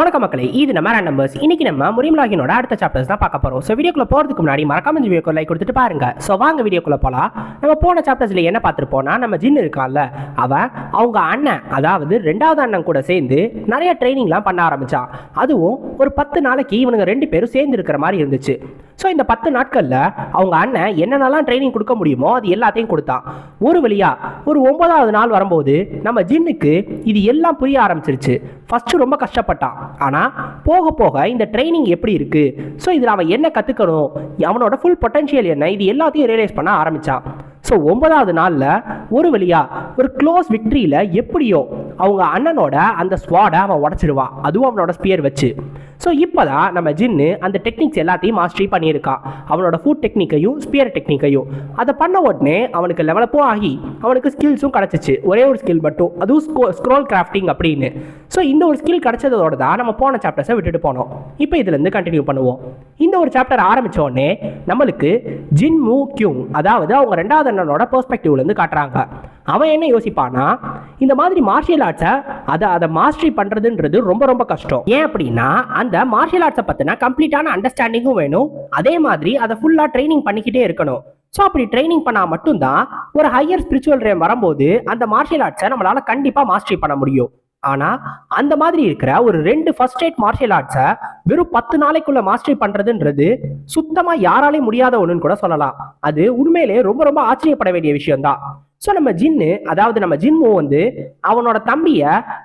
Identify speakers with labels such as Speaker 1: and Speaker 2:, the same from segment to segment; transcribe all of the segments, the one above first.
Speaker 1: வணக்கம் மக்களே இது நம்ம நம்பர்ஸ் இன்னைக்கு நம்ம முரிமலாகினோட அடுத்த சாப்டர்ஸ் தான் பார்க்க போறோம். ஸோ வீடியோக்குள்ள போறதுக்கு முன்னாடி மறக்காம இந்த வீடியோக்கு லைக் கொடுத்துட்டு பாருங்க. ஸோ வாங்க வீடியோக்குள்ள போலாம். நம்ம போன சாப்டர்ஸ்ல என்ன பார்த்துருப்போம்னா நம்ம ஜின் இருக்கான்ல அவன் அவங்க அண்ணன் அதாவது ரெண்டாவது அண்ணன் கூட சேர்ந்து நிறைய ட்ரைனிங்லாம் பண்ண ஆரம்பிச்சான். அதுவும் ஒரு பத்து நாளைக்கு இவனுங்க ரெண்டு பேரும் சேர்ந்து இருக்கிற மாதிரி இருந்துச்சு. ஸோ இந்த பத்து நாட்களில் அவங்க அண்ணன் என்னென்னலாம் ட்ரைனிங் கொடுக்க முடியுமோ அது எல்லாத்தையும் கொடுத்தான். ஒரு வழியாக ஒரு ஒன்பதாவது நாள் வரும்போது நம்ம ஜின்னுக்கு இது எல்லாம் புரிய ஆரம்பிச்சிருச்சு. ஃபஸ்ட்டு ரொம்ப கஷ்டப்பட்டான். ஆனால் போக போக இந்த ட்ரைனிங் எப்படி இருக்குது ஸோ இதில் அவன் என்ன கற்றுக்கணும் அவனோட ஃபுல் பொட்டன்ஷியல் என்ன? இது எல்லாத்தையும் ரியலைஸ் பண்ண ஆரம்பித்தான் ஸோ ஒன்பதாவது நாளில் ஒரு வழியா ஒரு க்ளோஸ் விக்ட்ரியில் எப்படியோ அவங்க அண்ணனோட அந்த ஸ்வாடை அவன் உடச்சிடுவான் அதுவும் அவனோட ஸ்பியர் வச்சு. ஸோ இப்போ தான் நம்ம ஜின்னு அந்த டெக்னிக்ஸ் எல்லாத்தையும் மாஸ்டரி பண்ணியிருக்கான் அவனோட ஃபுட் டெக்னிக்கையும் ஸ்பியர் டெக்னிக்கையும் அதை பண்ண உடனே அவனுக்கு லெவலப்பும் ஆகி அவனுக்கு ஸ்கில்ஸும் கிடச்சிச்சு. ஒரே ஒரு ஸ்கில் மட்டும் அதுவும் ஸ்கோ ஸ்க்ரோல் கிராஃப்டிங் அப்படின்னு. ஸோ இந்த ஒரு ஸ்கில் கிடைச்சதோட தான் நம்ம போன சாப்டர்ஸை விட்டுட்டு போனோம். இப்போ இதுலேருந்து கண்டினியூ பண்ணுவோம். இந்த ஒரு சாப்டர் ஆரம்பித்த உடனே நம்மளுக்கு ஜின் மூ கியூங் அதாவது அவங்க ரெண்டாவது அண்ணனோட பெர்ஸ்பெக்டிவ்லேருந்து காட்டுறாங்க. அவன் என்ன யோசிப்பானா இந்த மாதிரி மார்ஷியல் ஆர்ட்ஸை அதை அதை மாஸ்டரி பண்ணுறதுன்றது ரொம்ப ரொம்ப கஷ்டம். ஏன் அப்படின்னா அந்த மார்ஷியல் ஆர்ட்ஸை பற்றின கம்ப்ளீட்டான அண்டர்ஸ்டாண்டிங்கும் வேணும். அதே மாதிரி அதை ஃபுல்லாக ட்ரைனிங் பண்ணிக்கிட்டே இருக்கணும். ஸோ அப்படி ட்ரைனிங் பண்ணால் மட்டும்தான் ஒரு ஹையர் ஸ்பிரிச்சுவல் ரேம் வரும்போது அந்த மார்ஷியல் ஆர்ட்ஸை நம்மளால கண்டிப்பாக மாஸ்டரி பண்ண முடியும். ஆனா அந்த மாதிரி இருக்கிற ஒரு ரெண்டு ஃபர்ஸ்ட் எய்ட் மார்ஷியல் ஆர்ட்ஸை வெறும் பத்து நாளைக்குள்ள மாஸ்டரி பண்றதுன்றது சுத்தமா யாராலையும் முடியாத ஒண்ணுன்னு கூட சொல்லலாம். அது உண்மையிலே ரொம்ப ரொம்ப ஆச்சரியப்பட வேண்டிய விஷயம் தான் ஸோ நம்ம ஜின்னு அதாவது நம்ம ஜின்மு வந்து அவனோட தம்பிய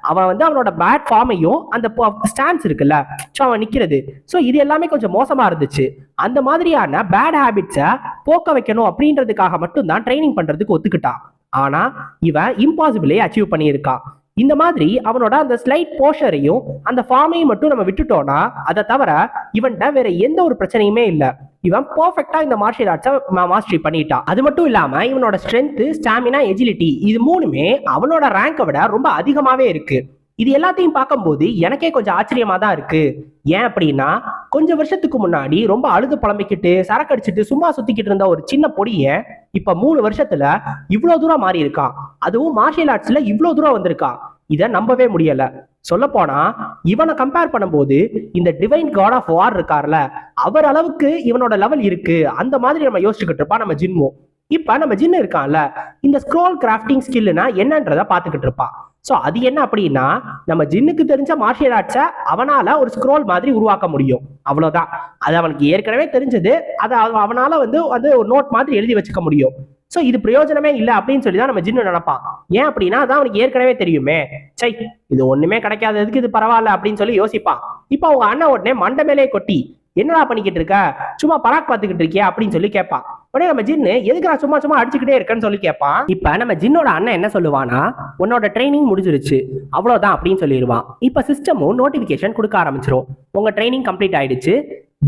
Speaker 1: அவன் வந்து அவனோட பேட் ஃபார்மையும் அந்த ஸ்டான்ஸ் இருக்குல்ல ஸோ அவன் நிக்கிறது. ஸோ இது எல்லாமே கொஞ்சம் மோசமா இருந்துச்சு. அந்த மாதிரியான பேட் ஹேபிட்ஸை போக்க வைக்கணும் அப்படின்றதுக்காக மட்டும்தான் ட்ரைனிங் பண்றதுக்கு ஒத்துக்கிட்டான். ஆனா இவன் இம்பாசிபிளே அச்சீவ் பண்ணியிருக்கான். இந்த மாதிரி அவனோட அந்த ஸ்லைட் போஷரையும் அந்த ஃபார்மையும் மட்டும் நம்ம விட்டுட்டோம்னா அதை தவிர இவன்கிட்ட வேற எந்த ஒரு பிரச்சனையுமே இல்லை. இவன் பர்ஃபெக்டா இந்த மார்ஷியல் ஆர்ட்ஸை மாஸ்டரி பண்ணிட்டான். அது மட்டும் இல்லாம இவனோட ஸ்ட்ரென்த் ஸ்டாமினா எஜிலிட்டி இது மூணுமே அவனோட ரேங்கை விட ரொம்ப அதிகமாவே இருக்கு. இது எல்லாத்தையும் பார்க்கும்போது எனக்கே கொஞ்சம் ஆச்சரியமா தான் இருக்கு. ஏன் அப்படின்னா கொஞ்சம் வருஷத்துக்கு முன்னாடி ரொம்ப அழுது புலம்பிக்கிட்டு சரக்கு சும்மா சுத்திக்கிட்டு இருந்த ஒரு சின்ன பொடிய இப்ப மூணு வருஷத்துல இவ்வளவு தூரம் மாறி இருக்கான் அதுவும் மார்ஷியல் ஆர்ட்ஸ்ல இவ்வளவு தூரம் வந்திருக்கான். இதை நம்பவே முடியல. சொல்ல போனா இவனை கம்பேர் பண்ணும்போது இந்த டிவைன் காட் ஆஃப் வார் இருக்கார்ல அவர் அளவுக்கு இவனோட லெவல் இருக்கு. அந்த மாதிரி நம்ம யோசிச்சுக்கிட்டு இருப்பான் நம்ம ஜின்மோ. இப்ப நம்ம ஜின்னு இருக்கான்ல இந்த ஸ்க்ரோல் கிராஃப்டிங் ஸ்கில்னா என்னன்றத பாத்துக்கிட்டு இருப்பான். ஸோ அது என்ன அப்படின்னா நம்ம ஜின்னுக்கு தெரிஞ்ச மார்ஷியல் ஆர்ட்ஸை அவனால ஒரு ஸ்க்ரோல் மாதிரி உருவாக்க முடியும். அவ்வளவுதான். அது அவனுக்கு ஏற்கனவே தெரிஞ்சது. அதை அவனால வந்து வந்து ஒரு நோட் மாதிரி எழுதி வச்சுக்க முடியும். ஸோ இது பிரயோஜனமே இல்லை அப்படின்னு சொல்லி தான் நம்ம ஜின்னு நினைப்பான். ஏன் அப்படின்னா அதான் அவனுக்கு ஏற்கனவே தெரியுமே. சை இது ஒண்ணுமே கிடைக்காததுக்கு இது பரவாயில்ல அப்படின்னு சொல்லி யோசிப்பான். இப்போ அவங்க அண்ணன் உடனே மண்டை மேலே கொட்டி என்னடா பண்ணிக்கிட்டு இருக்க? சும்மா பராக் பார்த்துக்கிட்டு இருக்கியா? அப்படின்னு சொல்லி கேட்பான். உடனே நம்ம ஜின்னு எதுக்குடா சும்மா சும்மா அடிச்சுக்கிட்டே இருக்கேன்னு சொல்லி கேட்பான். இப்ப நம்ம ஜின்னோட அண்ணன் என்ன சொல்லுவானா உன்னோட ட்ரைனிங் முடிஞ்சிருச்சு. அவ்வளவுதான் அப்படின்னு சொல்லிடுவான். இப்ப சிஸ்டமும் நோட்டிபிகேஷன் கொடுக்க ஆரம்பிச்சிரும். உங்க ட்ரைனிங் கம்ப்ளீட் ஆயிடுச்சு.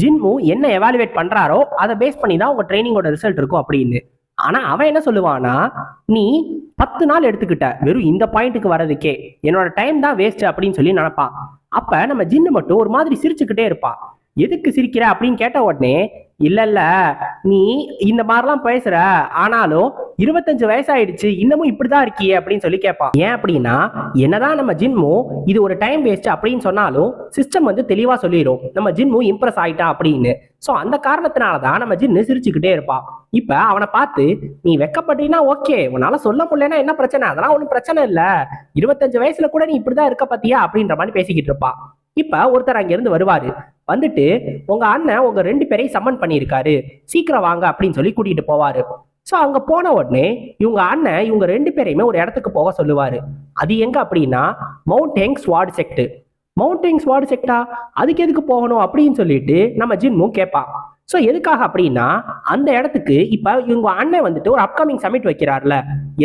Speaker 1: ஜின்மு என்ன எவாலுவேட் பண்றாரோ அதை பேஸ் பண்ணி தான் உங்க ட்ரைனிங்கோட ரிசல்ட் இருக்கும் அப்படின்னு. ஆனா அவன் என்ன சொல்லுவானா நீ பத்து நாள் எடுத்துக்கிட்ட வெறும் இந்த பாயிண்ட்டுக்கு வர்றதுக்கே. என்னோட டைம் தான் வேஸ்ட் அப்படின்னு சொல்லி நினைப்பான் அப்ப நம்ம ஜின்னு மட்டும் ஒரு மாதிரி சிரிச்சுக்கிட்டே இருப்பான் எதுக்கு சிரிக்கிற? அப்படின்னு கேட்ட உடனே இல்ல இல்ல நீ இந்த மாதிரிலாம் பேசுற. ஆனாலும் இருபத்தஞ்சு வயசாயிடுச்சு. இன்னமும் இப்படிதான் இருக்கியே அப்படின்னு சொல்லி கேட்பான் ஏன் அப்படின்னா என்னதான் நம்ம ஜின்மு இது ஒரு டைம் வேஸ்ட் அப்படின்னு சொன்னாலும் சிஸ்டம் வந்து தெளிவா சொல்லிடும் நம்ம ஜின்மு இம்ப்ரெஸ் ஆயிட்டான் அப்படின்னு. ஸோ அந்த காரணத்தினால தான் நம்ம ஜின்னு சிரிச்சுக்கிட்டே இருப்பான் இப்போ அவனை பார்த்து நீ வெக்கப்பட்டீங்கன்னா ஓகே உன்னால சொல்ல முடியலன்னா என்ன பிரச்சனை? அதெல்லாம் ஒன்றும் பிரச்சனை இல்லை. இருபத்தஞ்சு வயசுல கூட நீ இப்படிதான் இருக்க பார்த்தியா அப்படின்ற மாதிரி பேசிக்கிட்டு இருப்பான் இப்போ ஒருத்தர் அங்கிருந்து வருவாரு. வந்துட்டு உங்க அண்ணன் உங்க ரெண்டு பேரையும் சம்மன் பண்ணியிருக்காரு. சீக்கிரம் வாங்க அப்படின்னு சொல்லி கூட்டிட்டு போவாரு. ஸோ அங்க போன உடனே இவங்க அண்ணன் இவங்க ரெண்டு பேரையுமே ஒரு இடத்துக்கு போக சொல்லுவாரு. அது எங்க அப்படின்னா mount Heng's ward sect mountains Heng செக்டா அதுக்கு எதுக்கு போகணும் அப்படின்னு சொல்லிட்டு நம்ம ஜின்மும் கேட்பான் ஸோ எதுக்காக அப்படின்னா அந்த இடத்துக்கு இப்போ இவங்க அண்ணன் வந்துட்டு ஒரு அப்கமிங் சமிட் வைக்கிறார்ல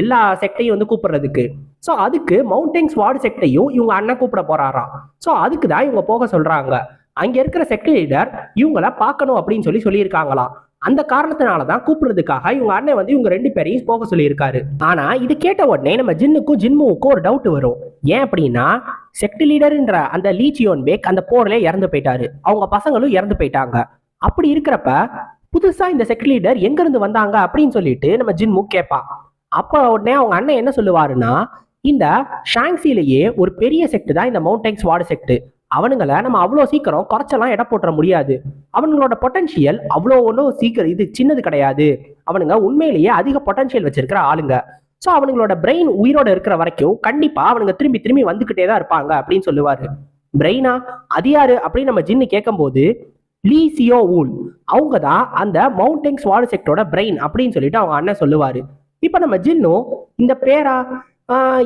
Speaker 1: எல்லா செக்டையும் வந்து கூப்பிடுறதுக்கு. ஸோ அதுக்கு மவுண்டைன்ஸ் வார்டு செக்டையும் இவங்க அண்ணன் கூப்பிட போறாராம். ஸோ அதுக்கு தான் இவங்க போக சொல்றாங்க. அங்கே இருக்கிற செக்ட் லீடர் இவங்கள பார்க்கணும் அப்படின்னு சொல்லி சொல்லியிருக்காங்களாம். அந்த காரணத்தினால தான் கூப்பிடுறதுக்காக இவங்க அண்ணன் வந்து இவங்க ரெண்டு பேரையும் போக சொல்லியிருக்காரு. ஆனா இது கேட்ட உடனே நம்ம ஜின்னுக்கும் ஜின்முவுக்கும் ஒரு டவுட் வரும். ஏன் அப்படின்னா செக்ட் லீடர்ன்ற அந்த லீச்சியோன் பேக் அந்த போர்ல இறந்து போயிட்டாரு. அவங்க பசங்களும் இறந்து போயிட்டாங்க. அப்படி இருக்கிறப்ப புதுசா இந்த செக்ட் லீடர் எங்க இருந்து வந்தாங்க அப்படின்னு சொல்லிட்டு நம்ம ஜின்மு கேட்பான் அப்ப உடனே அவங்க அண்ணன் என்ன சொல்லுவாருன்னா இந்த ஷாங்ஸிலேயே ஒரு பெரிய செக்ட் தான் இந்த மவுண்டைன்ஸ் வார்டு செக்ட் அவனுங்களை நம்ம அவ்வளோ சீக்கிரம் குறைச்செல்லாம் இடம் போட்டுற முடியாது. அவனுங்களோட பொட்டன்ஷியல் அவ்வளோ ஒன்றும் சீக்கிரம் இது சின்னது கிடையாது. அவனுங்க உண்மையிலேயே அதிக பொட்டன்ஷியல் வச்சிருக்கிற ஆளுங்க. ஸோ அவனுங்களோட பிரெயின் உயிரோட இருக்கிற வரைக்கும் கண்டிப்பாக அவனுங்க திரும்பி திரும்பி வந்துக்கிட்டே தான் இருப்பாங்க அப்படின்னு சொல்லுவாரு. பிரெயினா அது யாரு? அப்படின்னு நம்ம ஜின்னு கேட்கும்போது லீ சியோ ஊல் அவங்க தான் அந்த மவுண்டெங் ஸ்வாடு செக்டோட பிரெயின் அப்படின்னு சொல்லிட்டு அவங்க அண்ணன் சொல்லுவாரு. இப்போ நம்ம ஜின்னும் இந்த பேரா?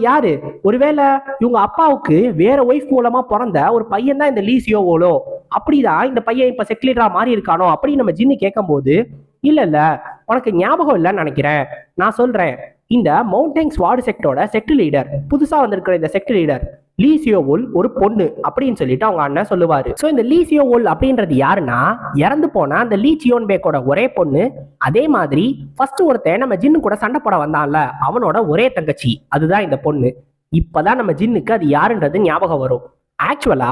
Speaker 1: யாரு? ஒருவேளை இவங்க அப்பாவுக்கு வேற ஒய்ஃப் மூலமா பிறந்த ஒரு பையன் தான் இந்த லீசியோவோலோ அப்படிதான் இந்த பையன் இப்ப செக்லிடரா மாறி இருக்கானோ அப்படின்னு நம்ம ஜின்னு கேட்கும்போது இல்ல இல்ல உனக்கு ஞாபகம் இல்லைன்னு நினைக்கிறேன். நான் சொல்றேன். இந்த மவுண்டைன்ஸ் வார்டு செக்டோட செக்ட் லீடர் புதுசா வந்திருக்கிற இந்த செக்ட் லீடர் லீசியோவுல் ஒரு பொண்ணு அப்படின்னு சொல்லிட்டு அவங்க அண்ணன் சொல்லுவாரு. ஸோ இந்த லீசியோவுல் அப்படின்றது யாருன்னா இறந்து போன அந்த லீ சியோன் பேக்கோட ஒரே பொண்ணு அதே மாதிரி ஃபர்ஸ்ட் ஒருத்தன் நம்ம ஜின்னு கூட சண்டை போட வந்தான்ல அவனோட ஒரே தங்கச்சி அதுதான் இந்த பொண்ணு. இப்பதான் நம்ம ஜின்னுக்கு அது யாருன்றது ஞாபகம் வரும். ஆக்சுவலா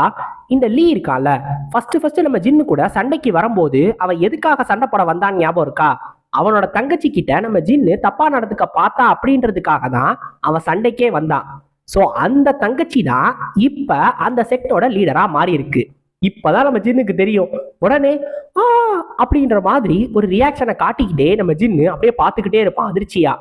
Speaker 1: இந்த லீ இருக்கால ஃபர்ஸ்ட் ஃபர்ஸ்ட் நம்ம ஜின்னு கூட சண்டைக்கு வரும்போது அவன் எதுக்காக சண்டை போட வந்தான்னு ஞாபகம் இருக்கா? அவனோட தங்கச்சி கிட்ட நம்ம ஜின்னு தப்பா நடந்துக்க பார்த்தா அப்படின்றதுக்காக தான் அவன் சண்டைக்கே வந்தான். ஸோ அந்த தங்கச்சி தான் இப்போ அந்த செக்டோட லீடராக மாறி இருக்கு இப்பதான் நம்ம ஜின்னுக்கு தெரியும். உடனே ஆ அப்படின்ற மாதிரி ஒரு ரியாக்ஷனை காட்டிக்கிட்டே நம்ம ஜின்னு அப்படியே பார்த்துக்கிட்டே இருப்பான் அதிர்ச்சியா.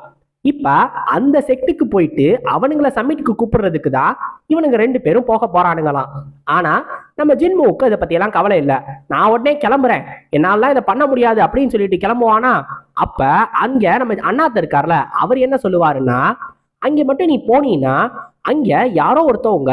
Speaker 1: இப்போ அந்த செக்டுக்கு போயிட்டு அவனுங்களை சம்மிட்டுக்கு கூப்பிடுறதுக்கு தான் இவனுங்க ரெண்டு பேரும் போக போறானுங்களாம். ஆனா நம்ம ஜின்முவுக்கு இதை பத்தி எல்லாம் கவலை இல்லை. நான் உடனே கிளம்புறேன். என்னால இதை பண்ண முடியாது அப்படின்னு சொல்லிட்டு கிளம்புவானா? அப்ப அங்க நம்ம அண்ணாத்த இருக்கார்ல அவர் என்ன சொல்லுவாருன்னா அங்க மட்டும் நீ போனீன்னா அங்கே யாரோ ஒருத்தவங்க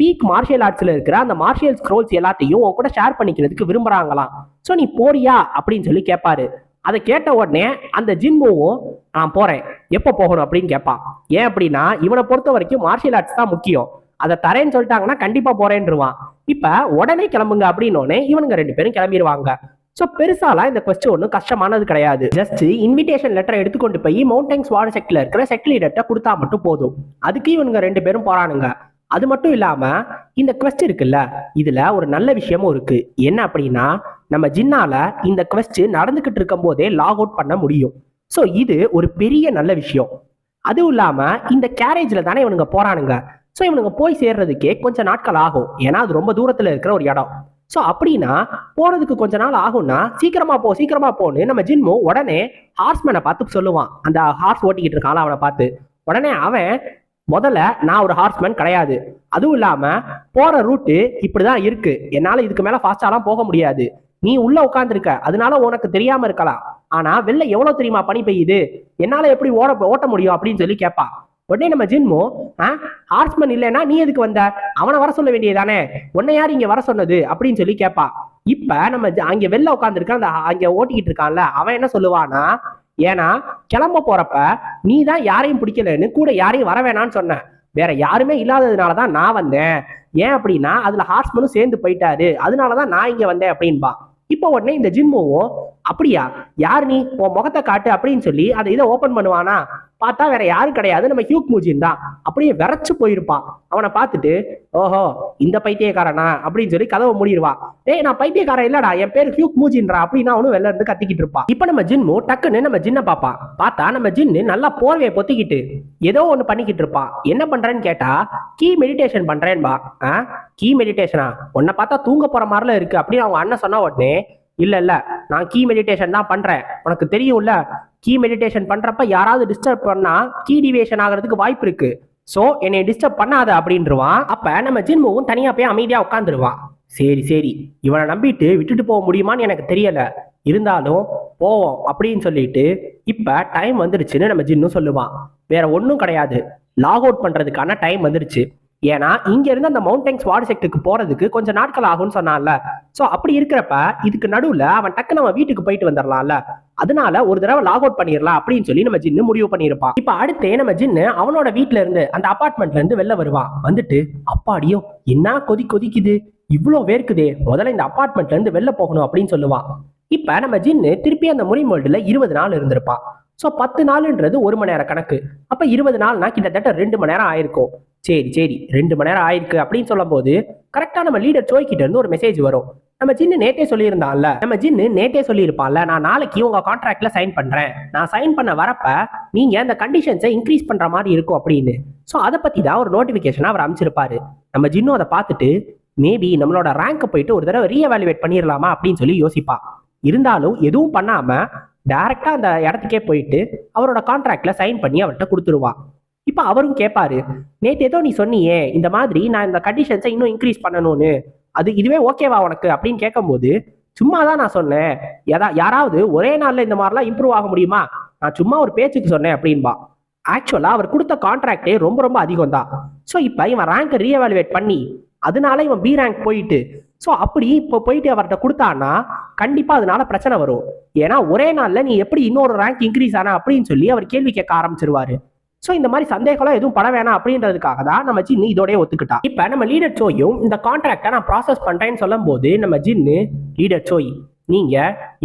Speaker 1: பீக் மார்ஷியல் ஆர்ட்ஸில் இருக்கிற அந்த மார்ஷியல் ஸ்க்ரோல்ஸ் எல்லாத்தையும் உன் கூட ஷேர் பண்ணிக்கிறதுக்கு விரும்புகிறாங்களாம் ஸோ நீ போறியா? அப்படின்னு சொல்லி கேட்பாரு அதை கேட்ட உடனே அந்த ஜின்முவும் நான் போறேன். எப்போ போகணும்? அப்படின்னு கேட்பான் ஏன் அப்படின்னா இவனை பொறுத்த வரைக்கும் மார்ஷியல் ஆர்ட்ஸ் தான் முக்கியம். அதை தரேன்னு சொல்லிட்டாங்கன்னா கண்டிப்பாக போறேன்ருவான். இப்போ உடனே கிளம்புங்க அப்படின்னோடனே இவனுங்க ரெண்டு பேரும் கிளம்பிடுவாங்க ஸோ பெருசாலாம் இந்த கொஸ்டின் ஒன்றும் கஷ்டமானது கிடையாது. ஜஸ்ட் இன்விடேஷன் லெட்டரை எடுத்துக்கொண்டு போய் மவுண்டன்ஸ் வார்டு செக்டில் இருக்கிற செக்ட் லீடர்கிட்ட கொடுத்தா மட்டும் போதும். அதுக்கு இவனுங்க ரெண்டு பேரும் போறானுங்க. அது மட்டும் இல்லாம இந்த கொஸ்ட் இருக்குல்ல இதுல ஒரு நல்ல விஷயமும் இருக்கு. என்ன அப்படின்னா நம்ம ஜின்னால இந்த கொஸ்ட் நடந்துகிட்டு இருக்கும் போதே லாக் அவுட் பண்ண முடியும். ஸோ இது ஒரு பெரிய நல்ல விஷயம். அதுவும் இல்லாம இந்த கேரேஜ்ல தானே இவனுங்க போறானுங்க. ஸோ இவனுங்க போய் சேர்றதுக்கே கொஞ்சம் நாட்கள் ஆகும். ஏன்னா அது ரொம்ப தூரத்துல இருக்கிற ஒரு இடம். ஸோ அப்படின்னா போகிறதுக்கு கொஞ்ச நாள் ஆகும்னா சீக்கிரமா போ சீக்கிரமா போன்னு நம்ம ஜின்மு உடனே ஹார்ஸ்மேனை பார்த்து சொல்லுவான். அந்த ஹார்ஸ் ஓட்டிக்கிட்டு இருக்கான் அவனை பார்த்து. உடனே அவன் முதல்ல நான் ஒரு ஹார்ஸ்மேன் கிடையாது. அதுவும் இல்லாம போற ரூட்டு இப்படிதான் இருக்கு. என்னால இதுக்கு மேல ஃபாஸ்டாலாம் போக முடியாது. நீ உள்ள உட்காந்துருக்க அதனால உனக்கு தெரியாம இருக்கலாம். ஆனா வெளில எவ்வளவு தெரியுமா பனி பெய்யுது? என்னால எப்படி ஓட ஓட்ட முடியும்? அப்படின்னு சொல்லி கேட்பான். உடனே நம்ம ஜின்மு ஆ ஹார்ஸ்மேன் இல்லைன்னா நீ எதுக்கு வந்த? அவனை வர சொல்ல வேண்டியதானே உன்னை யார் இங்க வர சொன்னது? அப்படின்னு சொல்லி கேட்பா இப்ப நம்ம அங்க வெளில உட்காந்துருக்க அந்த அங்க ஓட்டிக்கிட்டு இருக்கான்ல அவன் என்ன சொல்லுவானா ஏன்னா கிளம்ப போறப்ப நீ தான் யாரையும் பிடிக்கலன்னு கூட யாரையும் வர வேணாம்னு சொன்ன. வேற யாருமே இல்லாததுனால தான் நான் வந்தேன். ஏன் அப்படின்னா அதுல ஹார்ஸ்மனும் சேர்ந்து போயிட்டாரு. அதனால தான் நான் இங்க வந்தேன் அப்படின்பா. இப்போ உடனே இந்த ஜின்முவும் அப்படியா? யார் நீ? உன் முகத்தை காட்டு அப்படின்னு சொல்லி அதை இதை ஓபன் பண்ணுவானா? பார்த்தா வேற யாரும் கிடையாது. நம்ம ஹியூக் மூஜின் தான். அப்படியே விரைச்சு போயிருப்பான். அவனை பார்த்துட்டு ஓஹோ இந்த பைத்தியக்காரனா? அப்படின்னு சொல்லி கதவை மூடிடுவான் டேய் நான் பைத்தியக்காரன் இல்லடா. என் பேர் ஹியூக் மூஜின்றா அப்படின்னு அவனும் வெளில இருந்து கத்திக்கிட்டு இருப்பான். இப்போ நம்ம ஜின்மு டக்குன்னு நம்ம ஜின்னை பார்ப்பான். பார்த்தா நம்ம ஜின்னு நல்லா போர்வையை பொத்திக்கிட்டு ஏதோ ஒன்று பண்ணிக்கிட்டு இருப்பான். என்ன பண்றேன்னு கேட்டா கீ மெடிடேஷன் பண்றேன்பா. ஆ? கீ மெடிடேஷனா உன்னை பார்த்தா தூங்க போற மாதிரில இருக்கு. அப்படின்னு அவங்க அண்ணன் சொன்ன உடனே இல்லை இல்லை. நான் கீ மெடிடேஷன் தான் பண்ணுறேன் உனக்கு தெரியும்ல கீ மெடிடேஷன் பண்ணுறப்ப யாராவது டிஸ்டர்ப் பண்ணால் கீ டிவியேஷன் ஆகிறதுக்கு வாய்ப்பு இருக்கு. ஸோ என்னை டிஸ்டர்ப் பண்ணாத அப்படின்றவான். அப்போ நம்ம ஜின்முவும் தனியாக போய் அமைதியாக உட்காந்துருவான் சரி சரி. இவனை நம்பிட்டு விட்டுட்டு போக முடியுமான்னு எனக்கு தெரியலை. இருந்தாலும் போவோம் அப்படின்னு சொல்லிட்டு இப்போ டைம் வந்துருச்சுன்னு நம்ம ஜின்னும் சொல்லுவான். வேற ஒன்றும் கிடையாது. லாக் அவுட் பண்ணுறதுக்கான டைம் வந்துருச்சு. ஏன்னா இங்க இருந்து அந்த மவுண்டைன்ஸ் வார்டு செக்டருக்கு போறதுக்கு கொஞ்சம் நாட்கள் ஆகும்னு சொன்னான்ல. சோ அப்படி இருக்கிறப்ப இதுக்கு நடுவுல அவன் டக்குன்னு நம்ம வீட்டுக்கு போயிட்டு வந்துடலாம்ல. அதனால ஒரு தடவை லாக் அவுட் பண்ணிடலாம் அப்படின்னு சொல்லி நம்ம ஜின்னு முடிவு பண்ணியிருப்பான். இப்ப அடுத்து நம்ம ஜின்னு அவனோட வீட்ல இருந்து அந்த அபார்ட்மெண்ட்ல இருந்து வெளில வருவான். வந்துட்டு அப்பாடியோ என்ன கொதி கொதிக்குது? இவ்வளோ வேர்க்குதே. முதல்ல இந்த அபார்ட்மெண்ட்ல இருந்து வெளில போகணும் அப்படின்னு சொல்லுவான். இப்ப நம்ம ஜின்னு திருப்பி அந்த முறி மோல்டுல இருபது நாள் இருந்திருப்பான். ஸோ பத்து நாள்ன்றது ஒரு மணி நேரம் கணக்கு. அப்ப இருபது நாள்னா கிட்டத்தட்ட ரெண்டு மணி நேரம் ஆயிருக்கும். சரி சரி ரெண்டு மணி நேரம் ஆயிருக்கு அப்படின்னு சொல்லும் போது கரெக்டா நம்ம லீடர் சோய் கிட்ட இருந்து ஒரு மெசேஜ் வரும். நம்ம ஜின்னு நேற்றே சொல்லியிருந்தான்ல. நம்ம ஜின்னு நேற்றே சொல்லியிருப்பான்ல நான் நாளைக்கு உங்க கான்ட்ராக்ட்ல சைன் பண்றேன். நான் சைன் பண்ண வரப்ப நீங்க அந்த கண்டிஷன்ஸை இன்க்ரீஸ் பண்ற மாதிரி இருக்கும் அப்படின்னு. ஸோ அதை பத்தி தான் ஒரு நோட்டிபிகேஷன் அவர் அமைச்சிருப்பாரு. நம்ம ஜின்னும் அதை பார்த்துட்டு மேபி நம்மளோட ரேங்கை போயிட்டு ஒரு தடவை ரீஎவாலுவேட் பண்ணிடலாமா அப்படின்னு சொல்லி யோசிப்பா இருந்தாலும் எதுவும் பண்ணாம டைரக்டா அந்த இடத்துக்கே போயிட்டு அவரோட கான்ட்ராக்ட்ல சைன் பண்ணி அவர்கிட்ட கொடுத்துருவா இப்போ அவரும் கேட்பாரு நேத்து ஏதோ நீ சொன்னியே இந்த மாதிரி நான் இந்த கண்டிஷன்ஸை இன்னும் இன்க்ரீஸ் பண்ணணும்னு. அது இதுவே ஓகேவா உனக்கு? அப்படின்னு கேட்கும்போது சும்மா தான் நான் சொன்னேன். எதா யாராவது ஒரே நாள்ல இந்த மாதிரிலாம் இம்ப்ரூவ் ஆக முடியுமா? நான் சும்மா ஒரு பேச்சுக்கு சொன்னேன் அப்படின்பா. ஆக்சுவலா அவர் கொடுத்த கான்ட்ராக்டே ரொம்ப ரொம்ப அதிகம் தான் ஸோ இப்போ இவன் ரேங்கை ரீஎவாலுவேட் பண்ணி அதனால இவன் பி ரேங்க் போயிட்டு ஸோ அப்படி இப்போ போயிட்டு அவர்கிட்ட கொடுத்தான்னா கண்டிப்பாக அதனால பிரச்சனை வரும். ஏன்னா ஒரே நாளில் நீ எப்படி இன்னொரு ரேங்க் இன்க்ரீஸ் ஆன அப்படின்னு சொல்லி அவர் கேள்வி கேட்க ஆரம்பிச்சிருவாரு. ஸோ இந்த மாதிரி சந்தேகம்லாம் எதுவும் பட வேணாம் அப்படின்றதுக்காக தான் நம்ம ஜின்னு இதோடய ஒத்துக்கிட்டா. இப்போ நம்ம லீடர் சோயும் இந்த கான்ட்ராக்டை நான் ப்ராசஸ் பண்றேன்னு சொல்லும் போது நம்ம ஜின்னு லீடர் சோய் நீங்க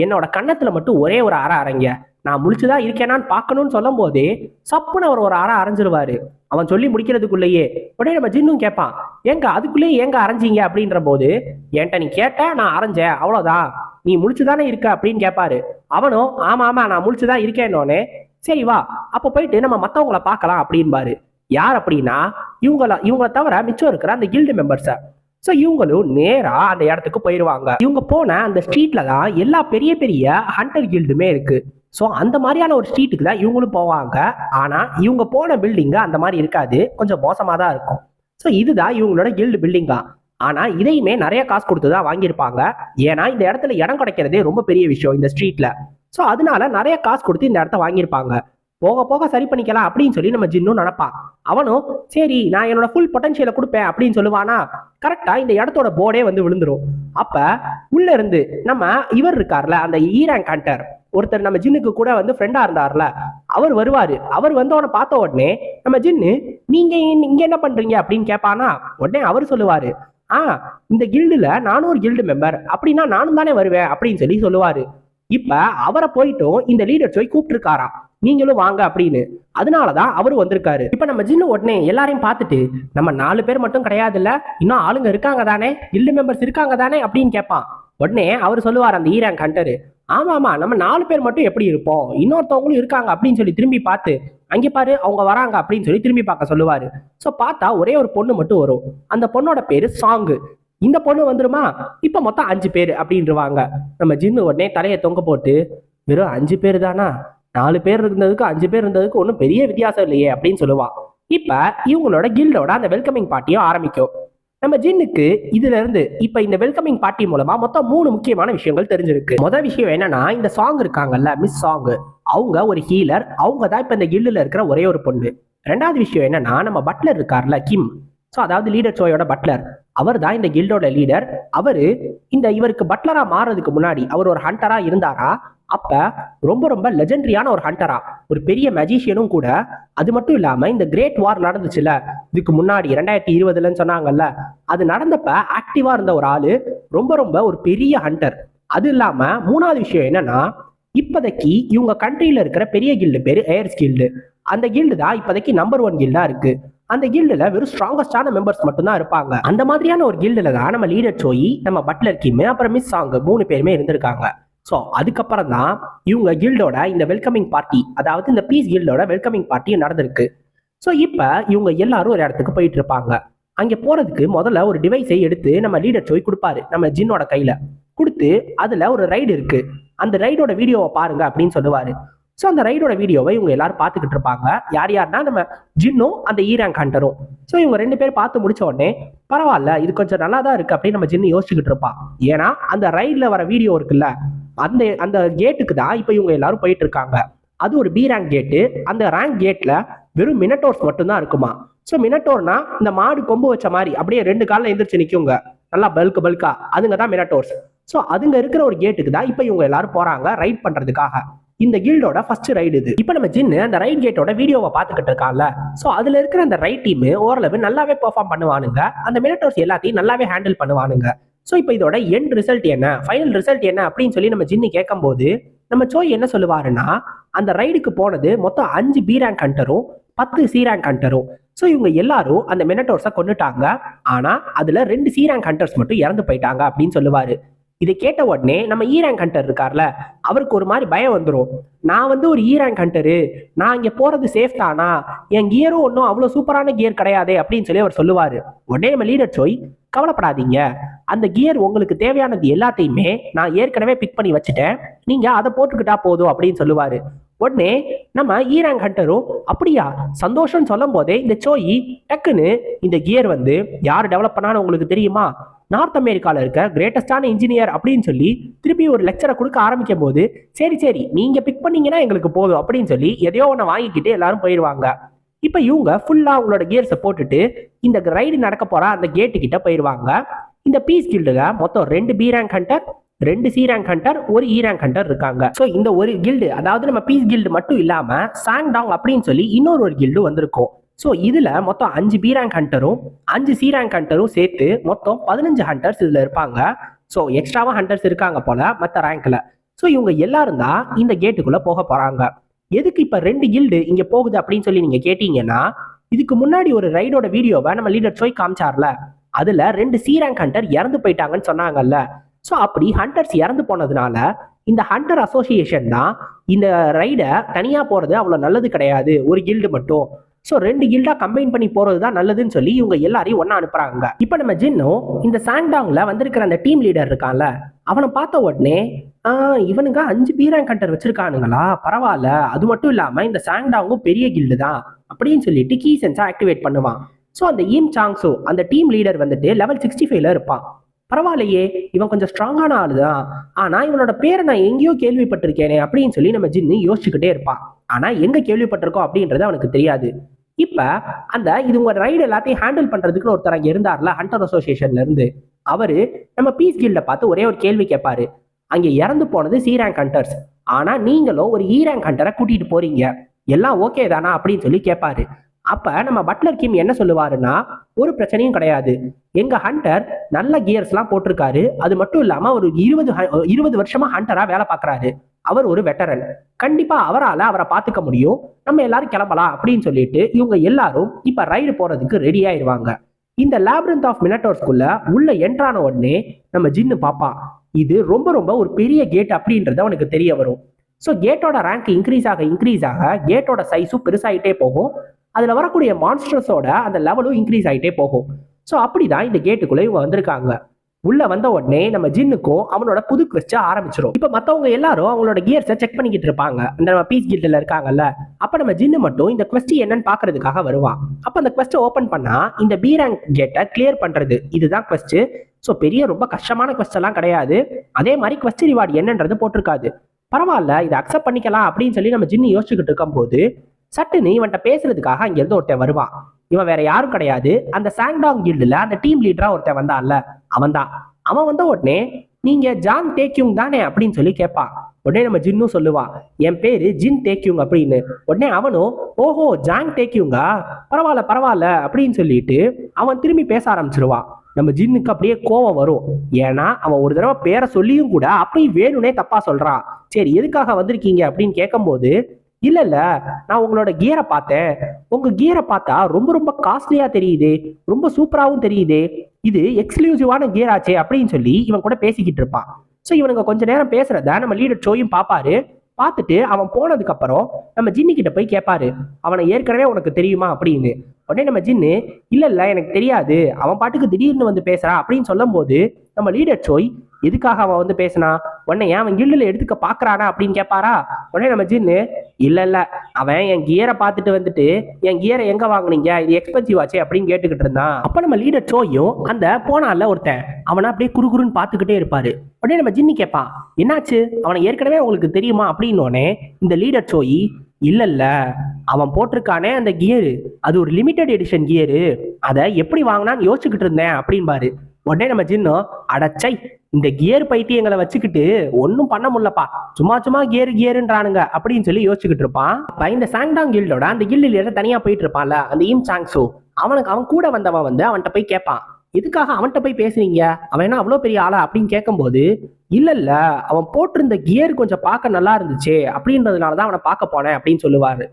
Speaker 1: என்னோட கன்னத்துல மட்டும் ஒரே ஒரு அறை அரைங்க. நான் முழிச்சுதான் இருக்கேனான்னு பார்க்கணும்னு சொல்லும் போதே சப்புன்னு அவர் ஒரு அறை அரைஞ்சிருவாரு. அவன் சொல்லி முடிக்கிறதுக்குள்ளேயே. உடனே நம்ம ஜின்னும் கேட்பான் ஏங்க அதுக்குள்ளேயே ஏங்க அரைஞ்சீங்க? அப்படின்ற போது என்கிட்ட நீ கேட்ட நான் அரைஞ்சேன் அவ்வளோதான் நீ முழிச்சுதானே இருக்க? அப்படின்னு கேட்பாரு. அவனும் ஆமா ஆமா நான் முழிச்சுதான் இருக்கேன்னொன்னே சரி வா அப்போ போயிட்டு நம்ம மற்றவங்கள பார்க்கலாம் அப்படின்பாரு. யார் அப்படின்னா இவங்கள இவங்கள தவிர மிச்சம் இருக்கிற அந்த கில்டு மெம்பர்ஸை ஸோ இவங்களும் நேராக அந்த இடத்துக்கு போயிடுவாங்க இவங்க போன அந்த ஸ்ட்ரீட்ல தான் எல்லா பெரிய பெரிய ஹண்டர் கில்டுமே இருக்கு. ஸோ அந்த மாதிரியான ஒரு ஸ்ட்ரீட்டுக்கு தான் இவங்களும் போவாங்க. ஆனால் இவங்க போன பில்டிங்கு அந்த மாதிரி இருக்காது. கொஞ்சம் மோசமாக தான் இருக்கும். ஸோ இதுதான் இவங்களோட கில்டு பில்டிங்கா ஆனால் இதையுமே நிறைய காசு கொடுத்து தான் வாங்கியிருப்பாங்க. ஏன்னா இந்த இடத்துல இடம் கிடைக்கிறதே ரொம்ப பெரிய விஷயம் இந்த ஸ்ட்ரீட்டில் ஸோ அதனால நிறைய காசு கொடுத்து இந்த இடத்த வாங்கியிருப்பாங்க. போக போக சரி பண்ணிக்கலாம் அப்படின்னு சொல்லி நம்ம ஜின்னும் நினைப்பான் அவனும் சரி நான் என்னோட ஃபுல் பொட்டன்ஷியலை கொடுப்பேன் அப்படின்னு சொல்லுவானா கரெக்டா இந்த இடத்தோட போர்டே வந்து விழுந்துரும். அப்ப உள்ள இருந்து நம்ம இவர் இருக்கார்ல அந்த ஈரான் கண்டர் ஒருத்தர் நம்ம ஜின்னுக்கு கூட வந்து ஃப்ரெண்டா இருந்தார்ல அவர் வருவாரு. அவர் வந்தவனை பார்த்த உடனே நம்ம ஜின்னு நீங்க இங்க என்ன பண்றீங்க? அப்படின்னு கேட்பானா உடனே அவர் சொல்லுவாரு ஆ இந்த கில்டுல நானும் ஒரு கில்டு மெம்பர் அப்படின்னா நானும் தானே வருவேன் அப்படின்னு சொல்லி சொல்லுவாரு. இப்ப அவரை போயிட்டும் இந்த லீடர் போய் கூப்பிட்டுருக்காராம். நீங்களும் வாங்க அப்படின்னு. அதனாலதான் அவரு வந்திருக்காரு. இப்ப நம்ம ஜின்னு உடனே எல்லாரையும் பார்த்துட்டு நம்ம நாலு பேர் மட்டும் கிடையாதுல்ல? இன்னும் ஆளுங்க இருக்காங்க தானே? இல்லு மெம்பர்ஸ் இருக்காங்க தானே? அப்படின்னு கேட்பான். உடனே அவர் சொல்லுவார் அந்த ஈரான் கண்டரு ஆமா ஆமா நம்ம நாலு பேர் மட்டும் எப்படி இருப்போம்? இன்னொருத்தவங்களும் இருக்காங்க அப்படின்னு சொல்லி திரும்பி பார்த்து அங்கே பாரு அவங்க வராங்க அப்படின்னு சொல்லி திரும்பி பார்க்க சொல்லுவாரு. ஸோ பார்த்தா ஒரே ஒரு பொண்ணு மட்டும் வரும். அந்த பொண்ணோட பேரு சாங்கு. இந்த பொண்ணு வந்துருமா? இப்போ மொத்தம் அஞ்சு பேர் அப்படின்றவாங்க. நம்ம ஜின்னு உடனே தலையை தொங்க போட்டு வெறும் அஞ்சு பேர் தானா? நாலு பேர் இருந்ததுக்கு அஞ்சு பேர் இருந்ததுக்கு ஒன்றும் பெரிய வித்தியாசம் இல்லையே அப்படின்னு சொல்லுவான் இப்போ இவங்களோட கில்டோட அந்த வெல்கமிங் பார்ட்டியும் ஆரம்பிக்கும். நம்ம ஜின்னுக்கு இதுல இருந்து இப்ப இந்த வெல்கமிங் பார்ட்டி மூலமா மொத்தம் மூணு முக்கியமான விஷயங்கள் தெரிஞ்சிருக்கு. முதல் விஷயம் என்னன்னா இந்த சாங் இருக்காங்கல்ல மிஸ் சாங் அவங்க ஒரு ஹீலர் அவங்க தான் இப்ப இந்த கில்லுல இருக்கிற ஒரே ஒரு பொண்ணு. ரெண்டாவது விஷயம் என்னன்னா நம்ம பட்லர் இருக்கார்ல கிம் ஸோ அதாவது லீடர் சோயோட பட்லர் அவர் தான் இந்த கில்டோட லீடர் அவரு இந்த இவருக்கு பட்லரா மாறதுக்கு முன்னாடி அவர் ஒரு ஹண்டரா இருந்தாரா? அப்ப ரொம்ப ரொம்ப லெஜெண்டரியான ஒரு ஹண்டரா ஒரு பெரிய மெஜிஷியனும் கூட. அது மட்டும் இல்லாம இந்த கிரேட் வார் நடந்துச்சுல இதுக்கு முன்னாடி ரெண்டாயிரத்தி இருபதுலன்னு சொன்னாங்கல்ல அது நடந்தப்ப ஆக்டிவா இருந்த ஒரு ஆளு ரொம்ப ரொம்ப ஒரு பெரிய ஹண்டர் அது இல்லாம மூணாவது விஷயம் என்னன்னா இப்போதைக்கு இவங்க கண்ட்ரியில இருக்கிற பெரிய கில்டு பேரு ஏர்ஸ் கில்டு அந்த கில்டு தான் இப்போதைக்கு நம்பர் ஒன் கில்டா இருக்கு. அந்த கில்டுல வெறும் ஸ்ட்ராங்கஸ்டான மெம்பர்ஸ் மட்டும்தான் இருப்பாங்க. அந்த மாதிரியான ஒரு கில்டுல தான் நம்ம லீடர் சோயி நம்ம பட்லர் கிமே அப்புறம் மிஸ் சாங் மூணு பேருமே இருந்திருக்காங்க. ஸோ அதுக்கப்புறம் தான் இவங்க கில்டோட இந்த வெல்கமிங் பார்ட்டி அதாவது இந்த பீஸ் கில்டோட வெல்கமிங் பார்ட்டி நடந்திருக்கு. ஸோ இப்போ இவங்க எல்லாரும் ஒரு இடத்துக்கு போயிட்டு இருப்பாங்க. அங்கே போகிறதுக்கு முதல்ல ஒரு டிவைஸை எடுத்து நம்ம லீடர் சோய் கொடுப்பாரு நம்ம ஜின்னோட கையில். கொடுத்து அதில் ஒரு ரைடு இருக்குது அந்த ரைடோட வீடியோவை பாருங்க அப்படின்னு சொல்லுவார். ஸோ அந்த ரைடோட வீடியோவை இவங்க எல்லாரும் பார்த்துக்கிட்டு இருப்பாங்க. யார் யாருன்னா நம்ம ஜின்னும் அந்த ஈரான் ஹண்டரும் ஸோ இவங்க ரெண்டு பேர் பார்த்து முடிச்ச உடனே பரவாயில்ல இது கொஞ்சம் நல்லா தான் இருக்கு அப்படின்னு நம்ம ஜின்னு யோசிச்சுக்கிட்டு இருப்பான் ஏன்னா அந்த ரைடில் வர வீடியோ இருக்குல்ல அந்த அந்த கேட்டுக்கு தான் இப்போ இவங்க எல்லாரும் போயிட்டு இருக்காங்க. அது ஒரு பி ரேங்க் கேட்டு அந்த ரேங்க் கேட்ல வெறும் மினட்டோர்ஸ் மட்டும்தான் இருக்குமா? ஸோ மினட்டோர்னா இந்த மாடு கொம்பு வச்ச மாதிரி அப்படியே ரெண்டு காலில் எந்திரிச்சு நிற்குங்க நல்லா பல்க் பல்கா அதுங்க தான் மினட்டோர்ஸ் ஸோ அதுங்க இருக்கிற ஒரு கேட்டுக்கு தான் இப்போ இவங்க எல்லாரும் போறாங்க ரைட் பண்றதுக்காக. இந்த கில்டோட ஃபர்ஸ்ட் ரைடு இது. இப்போ நம்ம ஜின்னு அந்த ரைட் கேட்டோட வீடியோவை பார்த்துக்கிட்டு இருக்கான்ல. ஸோ அதுல இருக்கிற அந்த ரைட் டீம் ஓரளவு நல்லாவே பெர்ஃபார்ம் பண்ணுவானுங்க. அந்த மினட்டோர்ஸ் எல்லாத்தையும் நல்லாவே ஹேண்டில் பண்ணுவானுங்க. ஸோ இப்போ இதோட எண்ட் ரிசல்ட் என்ன? ஃபைனல் ரிசல்ட் என்ன அப்படின்னு சொல்லி நம்ம ஜின்னு கேட்கும்போது நம்ம சோய் என்ன சொல்லுவாருன்னா அந்த ரைடுக்கு போனது மொத்தம் அஞ்சு பி ரேங்க் ஹண்டரும் பத்து சி ரேங்க் ஹண்டரும் ஸோ இவங்க எல்லாரும் அந்த மினட்டோர்ஸை கொண்டுட்டாங்க ஆனால் அதில் ரெண்டு சி ரேங்க் ஹண்டர்ஸ் மட்டும் இறந்து போயிட்டாங்க அப்படின்னு சொல்லுவாரு. இதை கேட்ட உடனே நம்ம ஈ ரேங்க் ஹண்டர் இருக்கார்ல அவருக்கு ஒரு மாதிரி பயம் வந்துடும் நான் வந்து ஒரு ஈ ரேங்க் ஹண்டரு நான் இங்கே போகிறது சேஃப் தானா? என் கியரும் ஒன்றும் அவ்வளோ சூப்பரான கியர் கிடையாதே அப்படின்னு சொல்லி அவர் சொல்லுவார். உடனே நம்ம லீடர் சோய் கவலைப்படாதீங்க. அந்த கியர் உங்களுக்கு தேவையானது எல்லாத்தையுமே நான் ஏற்கனவே பிக் பண்ணி வச்சுட்டேன். நீங்கள் அதை போட்டுக்கிட்டா போதும் அப்படின்னு சொல்லுவார். உடனே நம்ம ஈராங் ஹண்டரும் அப்படியா? சந்தோஷம்னு சொல்லும் போதே இந்த சோயி டக்குன்னு இந்த கியர் வந்து யார் டெவலப் பண்ணான்னு உங்களுக்கு தெரியுமா? நார்த் அமெரிக்காவில் இருக்க கிரேட்டஸ்டான இன்ஜினியர் அப்படின்னு சொல்லி திருப்பி ஒரு லெக்சரை கொடுக்க ஆரம்பிக்கும் போது சரி சரி நீங்கள் பிக் பண்ணீங்கன்னா எங்களுக்கு போதும் அப்படின்னு சொல்லி எதையோ ஒன்று வாங்கிக்கிட்டு எல்லாரும் போயிடுவாங்க இப்போ இவங்க ஃபுல்லாக அவங்களோட கியர்ஸை போட்டுட்டு இந்த ரைடு நடக்க போகிற அந்த கேட்டு கிட்ட போயிடுவாங்க இந்த பீஸ் கில்டில் மொத்தம் ரெண்டு பி ரேங்க் ஹண்டர் ரெண்டு சி ரேங்க் ஹண்டர் ஒரு இ ரேங்க் ஹண்டர் இருக்காங்க. ஸோ இந்த ஒரு கில்டு அதாவது நம்ம பீஸ் கில்டு மட்டும் இல்லாம சாங்டாங் அப்படின்னு சொல்லி இன்னொரு ஒரு கில்டு வந்திருக்கும். ஸோ இதில் மொத்தம் அஞ்சு பி ரேங்க் ஹண்டரும் அஞ்சு சி ரேங்க் ஹண்டரும் சேர்த்து மொத்தம் பதினஞ்சு ஹண்டர்ஸ் இதில் இருப்பாங்க. ஸோ எக்ஸ்ட்ராவாக ஹண்டர்ஸ் இருக்காங்க போல மற்ற ரேங்க்ல ஸோ இவங்க எல்லாரும் தான் இந்த கேட்டுக்குள்ள போக போறாங்க. எதுக்கு இப்போ ரெண்டு கில்டு இங்கே போகுது அப்படின்னு சொல்லி நீங்கள் கேட்டீங்கன்னா இதுக்கு முன்னாடி ஒரு ரைடோட வீடியோவை நம்ம லீடர் சோய் காமிச்சார்ல அதுல ரெண்டு சி ரேங்க் ஹண்டர் இறந்து போயிட்டாங்கன்னு சொன்னாங்கல்ல. ஸோ அப்படி ஹண்டர்ஸ் இறந்து போனதுனால இந்த ஹண்டர் அசோசியேஷன் தான் இந்த ரைடை தனியா போறது அவ்வளவு நல்லது கிடையாது. ஒரு கில்டு மட்டும். ஸோ ரெண்டு கில்டா கம்பைன் பண்ணி போறது தான் நல்லதுன்னு சொல்லி இவங்க எல்லாரையும் ஒண்ணா அனுப்புறாங்க. இப்போ நம்ம ஜின்னும் இந்த சாங்டாங்ல வந்திருக்கிற அந்த டீம் லீடர் இருக்கான்ல அவனை பார்த்த உடனே இவனுங்க அஞ்சு பீராங் கண்டர் வச்சிருக்கானுங்களா? பரவாயில்ல. அது மட்டும் இல்லாம இந்த சாங்டாங்கும் பெரிய கில்டு தான். அப்படின்னு சொல்லிட்டு கீ சென்ஸா ஆக்டிவேட் பண்ணுவான். ஸோ அந்த ஈம் சாங்ஸோ அந்த டீம் லீடர் வந்துட்டு லெவல் சிக்ஸ்டி ஃபைவ்ல இருப்பான். பரவாயில்லையே இவன் கொஞ்சம் ஸ்ட்ராங்கான ஆளு தான் ஆனா இவனோட பேரை நான் எங்கேயோ கேள்விப்பட்டிருக்கேனே அப்படின்னு சொல்லி நம்ம ஜின்னு யோசிச்சுக்கிட்டே இருப்பான். ஆனால் எங்கே கேள்விப்பட்டிருக்கோம் அப்படின்றது அவனுக்கு தெரியாது. இப்போ அந்த இது உங்க ரைடு எல்லாத்தையும் ஹேண்டில் பண்ணுறதுக்குன்னு ஒருத்தர் அங்கே இருந்தார்ல ஹண்டர் அசோசியேஷன்ல இருந்து அவரு நம்ம பீஸ் கில்ட பார்த்து ஒரே ஒரு கேள்வி கேட்பாரு. அங்கே இறந்து போனது சி ரேங்க் ஹண்டர்ஸ் ஆனால் நீங்களும் ஒரு இ ரேங்க் ஹண்டரை கூட்டிகிட்டு போறீங்க. எல்லாம் ஓகே தானா அப்படின்னு சொல்லி கேட்பாரு. அப்ப நம்ம பட்லர் கிம் என்ன சொல்லுவாருன்னா ஒரு பிரச்சனையும் கிடையாது. எங்க ஹண்டர் நல்ல கியர்ஸ் எல்லாம் போட்டிருக்காரு. அது மட்டும் இல்லாம ஒரு இருபது இருபது வருஷமா ஹண்டரா வேலை பார்க்கறாரு. அவர் ஒரு வெட்டரன். கண்டிப்பா அவரால அவரை பார்த்துக்க முடியும். நம்ம எல்லாரும் கிளம்பலாம் அப்படின்னு சொல்லிட்டு இவங்க எல்லாரும் இப்ப ரைடு போறதுக்கு ரெடி ஆயிருவாங்க. இந்த லேப்ரன்த் ஆஃப் மினட்டோர்ஸ்குள்ள உள்ள என்ட்ரான உடனே நம்ம ஜின்னு பாப்பான் இது ரொம்ப ரொம்ப ஒரு பெரிய கேட் அப்படின்றது அவனுக்கு தெரிய வரும். ஸோ கேட்டோட ரேங்க் இன்க்ரீஸ் ஆக இன்க்ரீஸ் ஆக கேட்டோட சைஸும் பெருசாகிட்டே போகும். அதில் வரக்கூடிய மான்ஸ்டர்ஸோட அந்த லெவலும் இன்க்ரீஸ் ஆகிட்டே போகும். ஸோ அப்படிதான் இந்த கேட்டுக்குள்ளே இவங்க வந்திருக்காங்க. உள்ள வந்த உடனே நம்ம ஜின்னுக்கும் அவனோட புது quest ஆரம்பிச்சிடும் இப்போ மற்றவங்க எல்லாரும் அவங்களோட கியர்ஸை செக் பண்ணிக்கிட்டு இருப்பாங்க. அந்த நம்ம பீஸ் கில்டில் இருக்காங்கல்ல அப்போ நம்ம ஜின்னு மட்டும் இந்த கொஸ்டி என்னன்னு பார்க்கறதுக்காக வருவான். அப்போ அந்த quest ஓப்பன் பண்ணா இந்த பி ரேங்க் கேட்டை கிளியர் பண்றது. இதுதான் கொஸ்ட் ஸோ பெரிய ரொம்ப கஷ்டமான கொஸ்டெல்லாம் எல்லாம் கிடையாது. அதே மாதிரி கொஸ்ட் ரிவார்டு என்னன்றது போட்டிருக்காது. பரவாயில்ல இதை அக்செப்ட் பண்ணிக்கலாம் அப்படின்னு சொல்லி நம்ம ஜின்னு யோசிச்சுக்கிட்டு இருக்கும்போது சட்டுன்னு இவன்கிட்ட பேசுறதுக்காக அங்கிருந்து ஒருத்தன் வருவான். இவன் வேற யாரும் கிடையாது. அந்த சாங்டாங் கில்டுல அந்த டீம் லீடரா ஒருத்தன் வந்தான்ல அவன் தான் அவன் வந்த உடனே நீங்க ஜான் தேக்யூங் தானே? அப்படின்னு சொல்லி கேட்பான். உடனே நம்ம ஜின்னும் சொல்லுவான் என் பேரு ஜின் தேக்யூங் அப்படின்னு. உடனே அவனும் ஓஹோ ஜாங் தேக்யூங்கா பரவாயில்ல பரவாயில்ல அப்படின்னு சொல்லிட்டு அவன் திரும்பி பேச ஆரம்பிச்சிருவான். நம்ம ஜின்னுக்கு அப்படியே கோவம் வரும். ஏன்னா அவன் ஒரு தடவை பேரை சொல்லியும் கூட அப்படியும் வேணும்னே தப்பா சொல்றான். சரி எதுக்காக வந்திருக்கீங்க அப்படின்னு கேட்கும்போது இல்ல இல்ல. நான் உங்களோட கியரை பார்த்தேன். உங்க கியரை பார்த்தா ரொம்ப ரொம்ப காஸ்ட்லியா தெரியுது. ரொம்ப சூப்பராகவும் தெரியுது. இது எக்ஸ்க்ளூசிவான கியர் ஆச்சே அப்படின்னு சொல்லி இவன் கூட பேசிக்கிட்டு இருப்பான். ஸோ இவனுங்க கொஞ்ச நேரம் பேசுறத நம்ம லீடர் ஷோயும் பார்ப்பாரு பார்த்துட்டு அவன் போனதுக்கு அப்புறம் நம்ம ஜின்னி கிட்ட போய் கேட்பாரு அவனை ஏற்கனவே உனக்கு தெரியுமா அப்படின்னு. உடனே நம்ம ஜின்னு இல்ல இல்ல. எனக்கு தெரியாது. அவன் பாட்டுக்கு திடீர்னு வந்து பேசுறான் அப்படின்னு சொல்லும்போது நம்ம லீடர் சோய் எதுக்காக அவன் வந்து பேசினா? உடனே ஏன் அவன் கில்லில் எடுத்துக்க பாக்குறானா அப்படின்னு கேட்பாரா உடனே நம்ம ஜின்னு இல்லை இல்லை. அவன் என் கியரை பார்த்துட்டு வந்துட்டு என் கியரை எங்கே வாங்குனீங்க? இது எக்ஸ்பென்சிவ் ஆச்சு அப்படின்னு கேட்டுக்கிட்டு இருந்தான். அப்போ நம்ம லீடர் சோயும் அந்த போனால ஒருத்தன் அவனை அப்படியே குறுகுறுன்னு பார்த்துக்கிட்டே இருப்பாரு. உடனே நம்ம ஜின்னி கேட்பான் என்னாச்சு? அவனை ஏற்கனவே உங்களுக்கு தெரியுமா? அப்படின்னோடனே இந்த லீடர் சோயி இல்லை இல்லை. அவன் போட்டிருக்கானே அந்த கியரு அது ஒரு லிமிடெட் எடிஷன் கியரு அதை எப்படி வாங்கினான்னு யோசிச்சுக்கிட்டு இருந்தேன் அப்படின்பாரு உடனே நம்ம ஜின்னும் அடச்சை. இந்த கியர் பைத்தியங்களை வச்சுக்கிட்டு ஒன்றும் பண்ண முடியலப்பா. சும்மா சும்மா கியர் கியருன்றானுங்க அப்படின்னு சொல்லி யோசிச்சுக்கிட்டு இருப்பான். அப்ப இந்த சாங்டாங் கில்டோட அந்த கில்லில் தனியாக போயிட்டு இருப்பான்ல அந்த இம் சாங்ஸோ அவனுக்கு அவன் கூட வந்தவன் வந்து அவன்கிட்ட போய் கேட்பான் எதுக்காக அவன்கிட்ட போய் பேசுறீங்க? அவன் என்ன அவ்வளோ பெரிய ஆளா அப்படின்னு கேட்கும்போது இல்ல இல்ல அவன் போட்டிருந்த கியர் கொஞ்சம் பார்க்க நல்லா இருந்துச்சே அப்படின்றதுனால தான் அவனை பார்க்க போனேன் அப்படின்னு சொல்லுவாரு.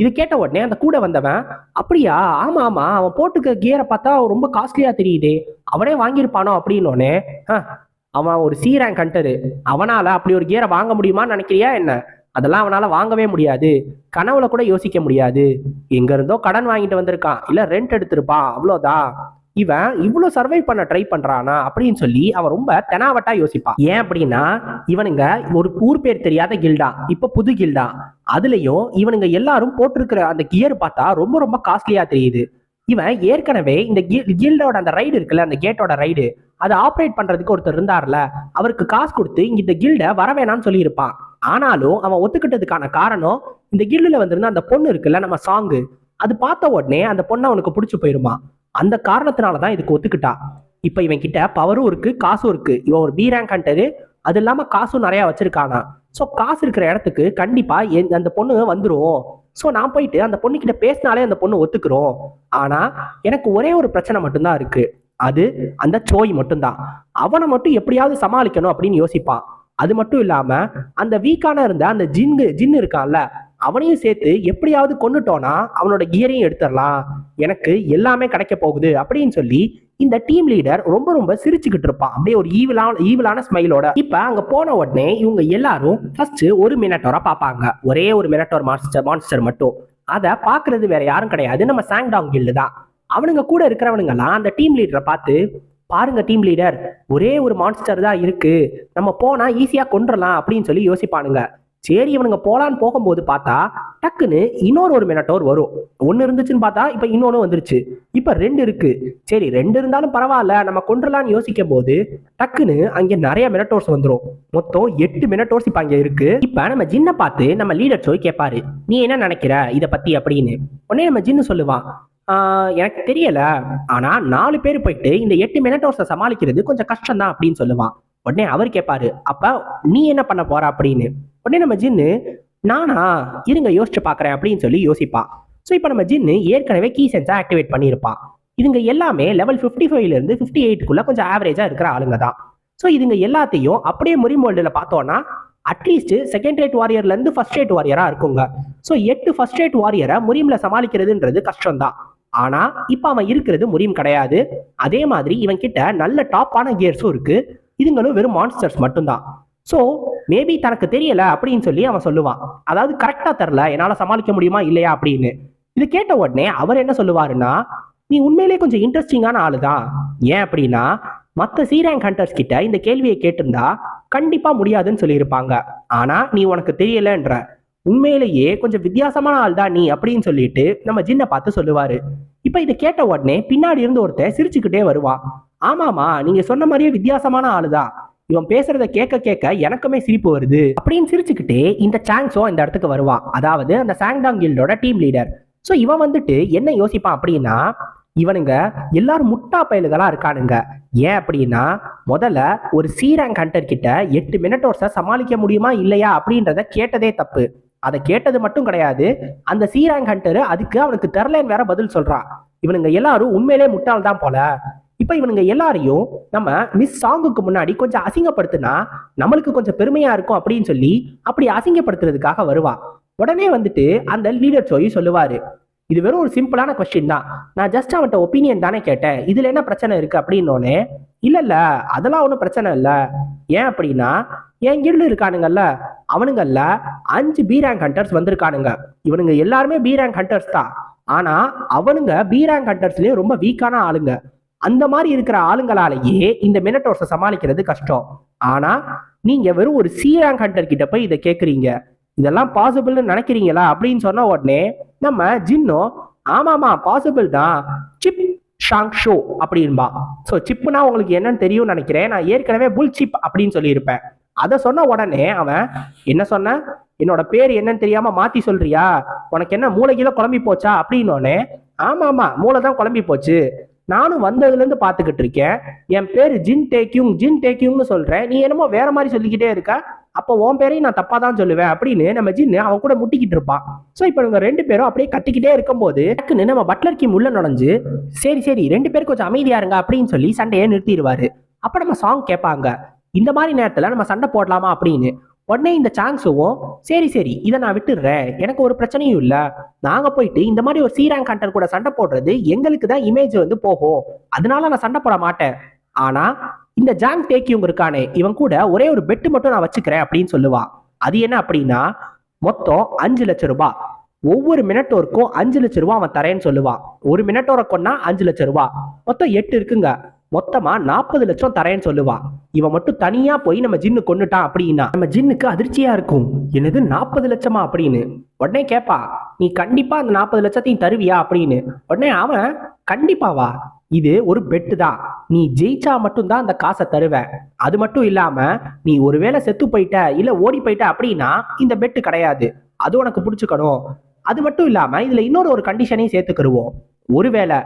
Speaker 1: இது கேட்ட உடனே அந்த கூட வந்தவன் அப்படியா? ஆமா ஆமா அவன் போட்டுக்க கியரை பார்த்தா ரொம்ப காஸ்ட்லியா தெரியுதே அவனே வாங்கியிருப்பானோ? அப்படின்னோடனே அவன் ஒரு சி ரேங்க் ஹண்டரு அவனால அப்படி ஒரு கியரை வாங்க முடியுமான்னு நினைக்கிறியா என்ன? அதெல்லாம் அவனால வாங்கவே முடியாது. கனவுல கூட யோசிக்க முடியாது. எங்க இருந்தோ கடன் வாங்கிட்டு வந்திருக்கான். இல்ல ரெண்ட் எடுத்திருப்பான். அவ்வளோதான். இவன் இவ்வளோ சர்வை பண்ண ட்ரை பண்றானா அப்படின்னு சொல்லி அவன் ரொம்ப தெனாவட்டா யோசிப்பான். ஏன் அப்படின்னா இவனுங்க ஒரு ஊர் பேர் தெரியாத கில்டா. இப்ப புது கில்டா. அதுலயும் இவனுங்க எல்லாரும் போட்டிருக்கிற அந்த கியர் பார்த்தா ரொம்ப ரொம்ப காஸ்ட்லியா தெரியுது. இவன் ஏற்கனவே இந்த கில்டோட அந்த ரைடு இருக்குல்ல அந்த கேட்டோட ரைடு அதை ஆப்ரேட் பண்றதுக்கு ஒருத்தர் இருந்தார்ல அவருக்கு காசு கொடுத்து இங்க இந்த கில்ட வர வேணாம்னு சொல்லியிருப்பான். ஆனாலும் அவன் ஒத்துக்கிட்டதுக்கான காரணம் இந்த கில்டுல வந்திருந்த அந்த பொண்ணு இருக்குல்ல நம்ம சாங்கு அது பார்த்த உடனே அந்த பொண்ணை அவனுக்கு பிடிச்சி போயிருமா? அந்த காரணத்தினால தான் இதுக்கு ஒத்துக்கிட்டா. இப்போ இவன் கிட்ட பவரும் இருக்கு காசும் இருக்கு. இவன் ஒரு பி ரேங்க் ஹண்டரு அது இல்லாம காசும் நிறைய வச்சிருக்கானா. ஸோ காசு இருக்கிற இடத்துக்கு கண்டிப்பா அந்த பொண்ணு வந்துடும் ஸோ நான் போயிட்டு அந்த பொண்ணு கிட்ட பேசினாலே அந்த பொண்ணு ஒத்துக்கிறோம். ஆனா எனக்கு ஒரே ஒரு பிரச்சனை மட்டும்தான் இருக்கு. அது அந்த சோய் மட்டும்தான். அவனை மட்டும் எப்படியாவது சமாளிக்கணும் அப்படின்னு யோசிப்பான். அது மட்டும் இல்லாம அந்த வீக்கான இருந்த அந்த ஜின்னு ஜின்னு இருக்கான்ல அவனையும் சேர்த்து எப்படியாவது கொன்னுட்டோனா அவனோட கியரையும் எடுத்துடலாம். எனக்கு எல்லாமே கிடைக்க போகுது அப்படின்னு சொல்லி இந்த டீம் லீடர் ரொம்ப ரொம்ப சிரிச்சுக்கிட்டு இருப்பான். அப்படியே ஒரு ஈவிலான ஈவிலான ஸ்மைலோட. இப்ப அங்க போன உடனே இவங்க எல்லாரும் ஃபர்ஸ்ட் ஒரு மினட்டோரா பார்ப்பாங்க. ஒரே ஒரு மினட்டோர் மான்ஸ்டர் மான்ஸ்டர் மட்டும். அதை பாக்குறது வேற யாரும் கிடையாது. நம்ம சாங்டாங் கில்லு தான். அவனுங்க கூட இருக்கிறவனுங்கெல்லாம் அந்த டீம் லீடரை பார்த்து பாருங்க டீம் லீடர் ஒரே ஒரு மான்ஸ்டர் தான் இருக்கு. நம்ம போனா ஈஸியா கொண்டுடலாம் அப்படின்னு சொல்லி யோசிப்பானுங்க. சரி இவனுங்க போலான்னு போகும்போது பார்த்தா டக்குன்னு இன்னொரு ஒரு மினட்டோர் வரும். ஒன்னு இருந்துச்சுன்னு பார்த்தா இப்ப இன்னொன்று வந்துருச்சு. இப்ப ரெண்டு இருக்கு. சரி ரெண்டு இருந்தாலும் பரவாயில்ல நம்ம கொண்டுலான்னு யோசிக்கும் போது டக்குன்னு அங்க நிறைய மினட்டோர்ஸ் வந்துடும் மொத்தம் எட்டு மினட்டோர்ஸ் இப்ப அங்க இருக்கு. இப்ப நம்ம ஜின்னை பார்த்து நம்ம லீடர் சோய் கேட்பாரு நீ என்ன நினைக்கிற? இதை பத்தி? அப்படின்னு. உடனே நம்ம ஜின்னு சொல்லுவான் எனக்கு தெரியல. ஆனா நாலு பேர் போயிட்டு இந்த எட்டு மினட்டோர்ஸை சமாளிக்கிறது கொஞ்சம் கஷ்டம் தான் அப்படின்னு சொல்லுவான். உடனே அவர் கேட்பாரு அப்ப நீ என்ன பண்ண போற? அப்படின்னு. உடனே நம்ம ஜின்னு நானா இருங்க யோசிச்சு பார்க்கறேன் அப்படின்னு சொல்லி யோசிப்பான் ஸோ இப்போ நம்ம ஜின்னு ஏற்கனவே கீ சென்ஸை ஆக்டிவேட் பண்ணியிருப்பான். இதுங்க எல்லாமே லெவல் ஃபிஃப்டி ஃபைவ்ல இருந்து ஃபிஃப்டி எயிட்டுக்குள்ள கொஞ்சம் ஆவரேஜா இருக்கிற ஆளுங்க தான். ஸோ இதுங்க எல்லாத்தையும் அப்படியே முறிமோல்டில் பார்த்தோன்னா அட்லீஸ்ட் செகண்ட் ரேட் வாரியர்ல இருந்து ஃபர்ஸ்ட் ரேட் வாரியரா இருக்குங்க. ஸோ எட்டு ஃபர்ஸ்ட் ரேட் வாரியரை முறியம்ல சமாளிக்கிறதுன்றது கஷ்டம் தான் ஆனா இப்போ அவன் இருக்கிறது முறியும் கிடையாது. அதே மாதிரி இவன் கிட்ட நல்ல டாப்பான கியர்ஸும் இருக்கு. இதுங்களும் வெறும் மான்ஸ்டர்ஸ் மட்டும்தான். ஸோ மேபி தனக்கு தெரியல அப்படின்னு சொல்லி அவன் சொல்லுவான். அதாவது கரெக்டா தெரில என்னால சமாளிக்க முடியுமா இல்லையா அப்படின்னு. இது கேட்ட உடனே அவர் என்ன சொல்லுவாருன்னா நீ உண்மையிலே கொஞ்சம் இன்ட்ரெஸ்டிங்கான ஆளு தான் ஏன் அப்படின்னா மற்ற சீரேங்க் ஹண்டர்ஸ் கிட்ட இந்த கேள்வியை கேட்டிருந்தா கண்டிப்பா முடியாதுன்னு சொல்லியிருப்பாங்க. ஆனா நீ உனக்கு தெரியலன்ற உண்மையிலேயே கொஞ்சம் வித்தியாசமான ஆள் தான் நீ அப்படின்னு சொல்லிட்டு நம்ம ஜின்னை பார்த்து சொல்லுவாரு. இப்போ இதை கேட்ட உடனே பின்னாடி இருந்து ஒருத்தன் சிரிச்சுக்கிட்டே வருவான் ஆமாமா நீங்க சொன்ன மாதிரியே வித்தியாசமான ஆளுதான் இவன் பேசுறத கேட்க கேட்க எனக்குமே சிரிப்பு வருது அப்படின்னு சிரிச்சுக்கிட்டே இந்த சாங்ஸோ இந்த இடத்துக்கு வருவான் அதாவது அந்த சாங்டாங் கில்டோட டீம் லீடர். ஸோ இவன் வந்துட்டு என்ன யோசிப்பான் அப்படின்னா இவனுங்க எல்லாரும் முட்டா பயலுகளா இருக்கானுங்க. ஏன் அப்படின்னா முதல்ல ஒரு சீரங் ரேங்க் ஹண்டர் கிட்ட எட்டு மினிட்டோர்ஸை சமாளிக்க முடியுமா இல்லையா அப்படின்றத கேட்டதே தப்பு. அதை கேட்டது மட்டும் கிடையாது. அந்த சி ரேங்க் ஹண்டர் அதுக்கு அவனுக்கு தெரிலன்னு வேற பதில் சொல்றான் இவனுங்க எல்லாரும் உண்மையிலே முட்டாள் தான் போல. இப்ப இவனுங்க எல்லாரையும் நம்ம மிஸ் சாங்குக்கு முன்னாடி கொஞ்சம் அசிங்கப்படுத்தினா நம்மளுக்கு கொஞ்சம் பெருமையா இருக்கும் அப்படின்னு சொல்லி அப்படி அசிங்கப்படுத்துறதுக்காக வருவா. உடனே வந்துட்டு அந்த லீடர் சோயி சொல்லுவாரு இது வெறும் ஒரு சிம்பிளான கொஸ்டின் தான். நான் ஜஸ்ட் அவன்கிட்ட ஒப்பீனியன் தானே கேட்டேன். இதுல என்ன பிரச்சனை இருக்கு? அப்படின்னோடனே இல்ல இல்ல அதெல்லாம் ஒன்றும் பிரச்சனை இல்லை. ஏன் அப்படின்னா என் கில்டு இருக்கானுங்கல்ல? அவனுங்கல்ல அஞ்சு பி ரேங்க் ஹண்டர்ஸ் வந்திருக்கானுங்க. இவனுங்க எல்லாருமே பி ரேங்க் ஹண்டர்ஸ் தான். ஆனா அவனுங்க பி ரேங்க் ஹண்டர்ஸ்லயே ரொம்ப வீக்கான ஆளுங்க. அந்த மாதிரி இருக்கிற ஆளுங்களாலேயே இந்த மினட்டோர்ஸை சமாளிக்கிறது கஷ்டம். ஆனா நீங்க வெறும் ஒரு சி ரேங்க் ஹண்டர் கிட்ட போய் இதை கேட்குறீங்க இதெல்லாம் பாசிபிள்னு நினைக்கிறீங்களா? அப்படின்னு சொன்ன உடனே நம்ம ஜின்னோ ஆமாமா பாசிபிள் தான். சிப் ஷாங் ஷோ அப்படின்பா. ஸோ சிப்புனா உங்களுக்கு என்னன்னு தெரியும்னு நினைக்கிறேன். நான் ஏற்கனவே புல் சிப் அப்படின்னு சொல்லியிருப்பேன். அதை சொன்ன உடனே அவன் என்ன சொன்ன? என்னோட பேர் என்னன்னு தெரியாம மாத்தி சொல்றியா? உனக்கு என்ன மூளைகில குழம்பி போச்சா? அப்படின்னோடனே ஆமா ஆமா மூளை தான் குழம்பி போச்சு. நானும் வந்ததுல இருந்து பாத்துக்கிட்டு இருக்கேன். என் பேர் ஜின் டேக்யூங் ஜின் டேக்யூங்னு சொல்றேன். நீ என்னமோ வேற மாதிரி சொல்லிக்கிட்டே இருக்க. அப்போ உன் பேரையும் நான் தப்பா தான் சொல்லுவேன் அப்படின்னு நம்ம ஜின்னு அவன் கூட முட்டிக்கிட்டு இருப்பான். ஸோ இப்போ இவங்க ரெண்டு பேரும் அப்படியே கத்திக்கிட்டே இருக்கும்போது டக்குன்னு நம்ம பட்லர் கிம் உள்ள நுழைஞ்சு சரி சரி ரெண்டு பேரும் கொஞ்சம் அமைதியா இருங்க அப்படின்னு சொல்லி சண்டையை நிறுத்திடுவாரு. அப்ப நம்ம சாங் கேட்பாங்க. இந்த மாதிரி நேரத்தில் நம்ம சண்டை போடலாமா அப்படின்னு உடனே இந்த சாங்ஸுவும் சரி சரி இதை நான் விட்டுடுறேன். எனக்கு ஒரு பிரச்சனையும் இல்லை. நாங்கள் போயிட்டு இந்த மாதிரி ஒரு சீராங் கண்டர் கூட சண்டை போடுறது எங்களுக்கு தான் இமேஜ் வந்து போகும். அதனால நான் சண்டை போட மாட்டேன். ஆனால் இந்த ஜாங் டேக்கியும் இருக்கானே இவன் கூட ஒரே ஒரு பெட்டு மட்டும் நான் வச்சுக்கிறேன் அப்படின்னு சொல்லுவான் அது என்ன அப்படின்னா மொத்தம் அஞ்சு லட்சம் ரூபாய் ஒவ்வொரு மினட்டோருக்கும் அஞ்சு லட்ச ரூபா அவன் தரேன்னு சொல்லுவான் ஒரு மினட்டோரை கொன்னா அஞ்சு லட்ச ரூபா. மொத்தம் எட்டு இருக்குங்க. மொத்தமா நாற்பது லட்சம் தரேன்னு சொல்லுவான் இவன் மட்டும் தனியா போய் நம்ம ஜின்னு கொண்டுட்டான் அப்படின்னா நம்ம ஜின்னுக்கு அதிர்ச்சியா இருக்கும். என்னது நாற்பது லட்சமா அப்படின்னு. உடனே கேப்பா நீ கண்டிப்பா அந்த நாற்பது லட்சத்தையும் தருவியா? அப்படின்னு. உடனே அவன் கண்டிப்பாவா இது ஒரு பெட்டு தான் நீ ஜெயிச்சா மட்டும்தான் அந்த காசை தருவேன் அது மட்டும் இல்லாம நீ ஒருவேளை செத்து போயிட்ட இல்ல ஓடி போயிட்ட அப்படின்னா இந்த பெட்டு கிடையாது. அது உனக்கு பிடிச்சுக்கணும். அது மட்டும் இல்லாம இதுல இன்னொரு ஒரு கண்டிஷனையும் சேர்த்துக்கிருவோம். ஒருவேளை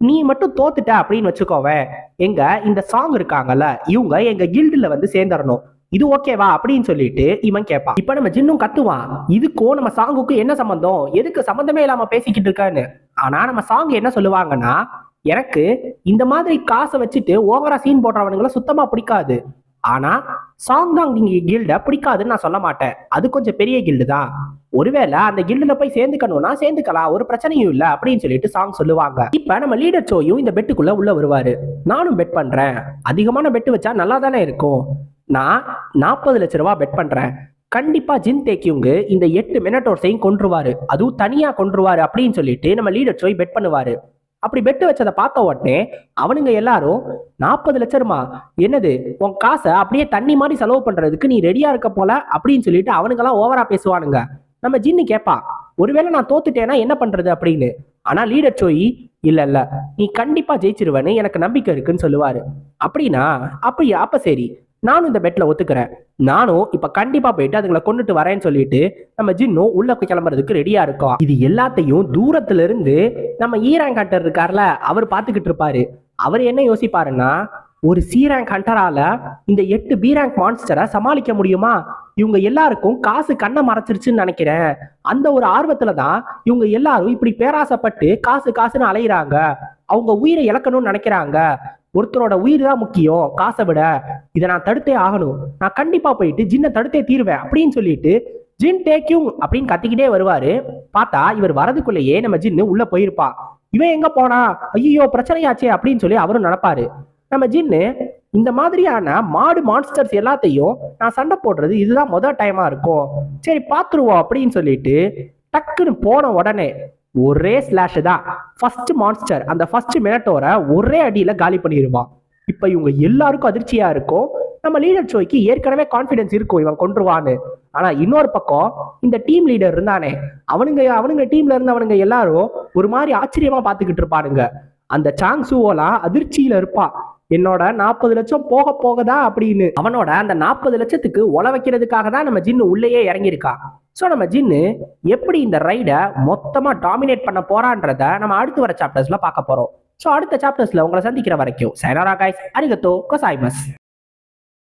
Speaker 1: நீ மட்டும் தோத்துட்ட அப்படின்னு வச்சுக்கோவேன் எங்க இந்த சாங் இருக்காங்கல்ல இவங்க எங்க கில்டுல வந்து சேர்ந்துடணும் இது ஓகேவா அப்படின்னு சொல்லிட்டு இவன் கேட்பான் இப்ப நம்ம ஜின்னும் கத்துவான். இதுக்கும் நம்ம சாங்குக்கும் என்ன சம்பந்தம்? எதுக்கு சம்பந்தமே இல்லாம பேசிக்கிட்டு இருக்கான்னு. ஆனா நம்ம சாங் என்ன சொல்லுவாங்கன்னா எனக்கு இந்த மாதிரி காசை வச்சுட்டு ஓவரா சீன் போடுறவனுங்களை சுத்தமா பிடிக்காது. ஆனா சாங் தான் கில்ட பிடிக்காதுன்னு நான் சொல்ல மாட்டேன். அது கொஞ்சம் பெரிய கில்டு தான். ஒருவேளை அந்த கில்டுல போய் சேர்ந்துக்கணும்னா சேர்ந்துக்கலாம். ஒரு பிரச்சனையும் இல்ல அப்படின்னு சொல்லிட்டு சாங் சொல்லுவாங்க. இப்ப நம்ம லீடர் சோயும் இந்த பெட்டுக்குள்ள உள்ள வருவாரு. நானும் பெட் பண்றேன். அதிகமான பெட்டு வச்சா நல்லா தானே இருக்கும். நான் நாற்பது லட்ச ரூபா பெட் பண்றேன். கண்டிப்பா ஜின் தேக்கியுங்கு இந்த எட்டு மினட்டோர்ஸையும் கொன்றுவாரு. அதுவும் தனியா கொன்றுவாரு அப்படின்னு சொல்லிட்டு நம்ம லீடர் சோய் பெட் பண்ணுவாரு. அப்படி பெட்டு வச்சதை பார்த்த உடனே அவனுங்க எல்லாரும் நாற்பது லட்சமா என்னது? உன் காசை அப்படியே தண்ணி மாதிரி செலவு பண்றதுக்கு நீ ரெடியா இருக்க போல? அப்படின்னு சொல்லிட்டு அவனுங்கெல்லாம் ஓவரா பேசுவானுங்க. நம்ம ஜின்னு கேப்பா ஒருவேளை நான் தோத்துட்டேன்னா என்ன பண்றது? அப்படின்னு. ஆனா லீடர் சோயி இல்ல இல்ல நீ கண்டிப்பா ஜெயிச்சிருவேன்னு எனக்கு நம்பிக்கை இருக்குன்னு சொல்லுவாரு. அப்படின்னா அப்படியா அப்ப சரி. நானும் இந்த பெட்டில் ஒத்துக்கிறேன். நானும் இப்போ கண்டிப்பாக போயிட்டு அதுங்களை கொண்டுட்டு வரேன்னு சொல்லிட்டு நம்ம ஜின்னும் உள்ள போய் கிளம்புறதுக்கு ரெடியாக இருக்கோம். இது எல்லாத்தையும் தூரத்துலேருந்து நம்ம ஈரான் ஹண்டர் இருக்கார்ல அவர் பார்த்துக்கிட்டு இருப்பாரு. அவர் என்ன யோசிப்பாருன்னா ஒரு சி ரேங்க் ஹண்டரால இந்த எட்டு பி ரேங்க் மான்ஸ்டரை சமாளிக்க முடியுமா? இவங்க எல்லாருக்கும் காசு கண்ணை மறைச்சிருச்சுன்னு நினைக்கிறேன். அந்த ஒரு ஆர்வத்துல தான் இவங்க எல்லாரும் இப்படி பேராசைப்பட்டு காசு காசுன்னு அலையிறாங்க. அவங்க உயிரை இழக்கணும்னு நினைக்கிறாங்க. ஒருத்தரோட உயிர் தான் முக்கியம். காசை விட இதை நான் தடுத்தே ஆகணும். நான் கண்டிப்பா போயிட்டு ஜின்னை தடுத்தே தீருவேன் அப்படின்னு சொல்லிட்டு ஜின் டேக்யூங் அப்படின்னு கத்திக்கிட்டே வருவாரு. பார்த்தா இவர் வரதுக்குள்ளேயே நம்ம ஜின்னு உள்ள போயிருப்பா. இவன் எங்க போனா? ஐயோ பிரச்சனையாச்சே அப்படின்னு சொல்லி அவரும் நினைப்பாரு. நம்ம ஜின்னு இந்த மாதிரியான மாடு மான்ஸ்டர்ஸ் எல்லாத்தையும் நான் சண்டை போடுறது இதுதான் மொதல் டைமா இருக்கும். சரி பாத்துருவோம் அப்படின்னு சொல்லிட்டு டக்குன்னு போன உடனே ஒரே ஸ்லாஷ் தான். ஃபர்ஸ்ட் மான்ஸ்டர் அந்த ஃபர்ஸ்ட் மினட்டோரை ஒரே அடியில் காலி பண்ணிடுவான் இப்போ இவங்க எல்லாருக்கும் அதிர்ச்சியாக இருக்கும் நம்ம லீடர் சோய்க்கு ஏற்கனவே கான்ஃபிடன்ஸ் இருக்கும் இவன் கொண்டுருவான்னு ஆனால் இன்னொரு பக்கம் இந்த டீம் லீடர் இருந்தானே அவனுங்க அவனுங்க டீம்ல இருந்தவனுங்க எல்லாரும் ஒரு மாதிரி ஆச்சரியமாக பார்த்துக்கிட்டு இருப்பானுங்க. அந்த சாங் சூவோலாம் அதிர்ச்சியில் இருப்பான் என்னோட நாற்பது லட்சம் போக போகதா அப்படின்னு. அவனோட அந்த நாற்பது லட்சத்துக்கு உழ வைக்கிறதுக்காக தான் நம்ம ஜின்னு உள்ளேயே இறங்கியிருக்கான் ஸோ நம்ம ஜின்னு எப்படி இந்த ரைடை மொத்தமாக டாமினேட் பண்ண போறான்றத நம்ம அடுத்து வர சாப்டர்ஸ்ல பார்க்க போறோம். ஸோ அடுத்த சாப்டர்ஸ்ல உங்களை சந்திக்கிற வரைக்கும் சைனாரா கைஸ் அரிகத்தோ கொசாய்மஸ்